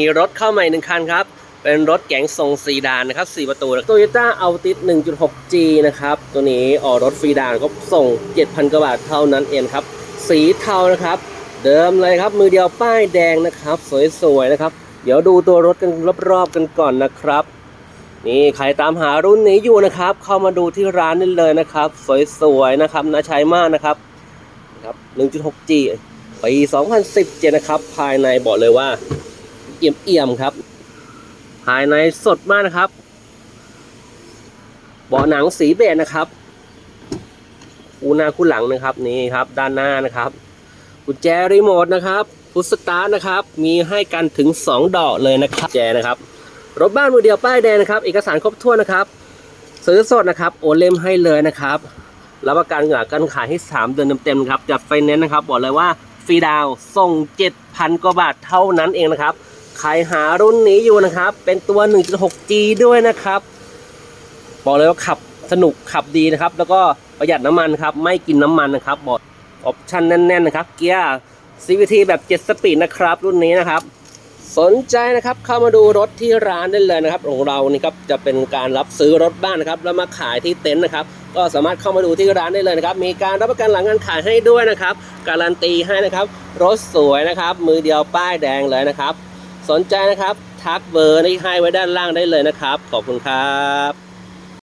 มีรถเข้าใหม่หนึ่งคันครับ เป็นรถแก๋งทรงซีดานนะครับ 4 ประตู Toyota Altis 1.6G นะครับ ตัวนี้ออกรถฟรีดานก็ส่ง 7,000 กว่าบาทเท่านั้นเองครับ สีเทานะครับ เดิมเลยครับมือเดียวป้ายแดงนะครับ สวยๆนะครับ เดี๋ยวดูตัวรถกันรอบๆกันก่อนนะครับ นี่ใครตามหารุ่นนี้อยู่นะครับ เข้ามาดูที่ร้านได้เลยนะครับ สวยๆนะครับน่าใช้มากนะครับครับ 1.6G ปี 2017 นะครับ ภายในบอกเลยว่า เอี่ยมๆครับ ภายในสดมากนะครับ เบาะหนังสีเบจนะครับคูหน้าคู่หลังนะครับนี่ครับ ด้านหน้านะครับกุญแจรีโมทนะครับพุชสตาร์นะครับ มีให้กันถึง 2 ดอกเลยนะครับแจนะครับ รถบ้านมือเดียวป้ายแดงนะครับ เอกสารครบถ้วนนะครับ ซื้อสดนะครับ โอนเล่มให้เลยนะครับ รับประกันเหงากันขายให้ 3 เดือนเต็มๆครับจัดไฟแนนซ์นะครับ บอกเลยว่าฟรีดาวส่ง 7,000 กว่าบาทเท่านั้นเองนะครับ ใครหารุ่นนี้อยู่นะครับ เป็นตัว 1.6G ด้วยนะครับ บอกเลยว่าขับสนุกขับดีนะครับ แล้วก็ประหยัดน้ำมันครับ ไม่กินน้ำมันนะครับบอกออปชั่นแน่น ๆ นะครับ เกียร์ CVT แบบ 7 สปีดนะครับ รุ่นนี้นะครับ สนใจนะครับเข้ามาดูรถที่ร้านได้เลยนะครับของเรานี่ครับจะเป็นการรับซื้อรถบ้านนะครับ แล้วมาขายที่เต็นท์นะครับ ก็สามารถเข้ามาดูที่ร้านได้เลยนะครับ มีการรับประกันหลังการขายให้ด้วยนะครับ การันตีให้นะครับ รถสวยนะครับ มือเดียวป้ายแดงเลยนะครับ สนใจนะครับ ทักเบอร์ที่ให้ไว้ด้านล่างได้เลยนะครับ ขอบคุณครับ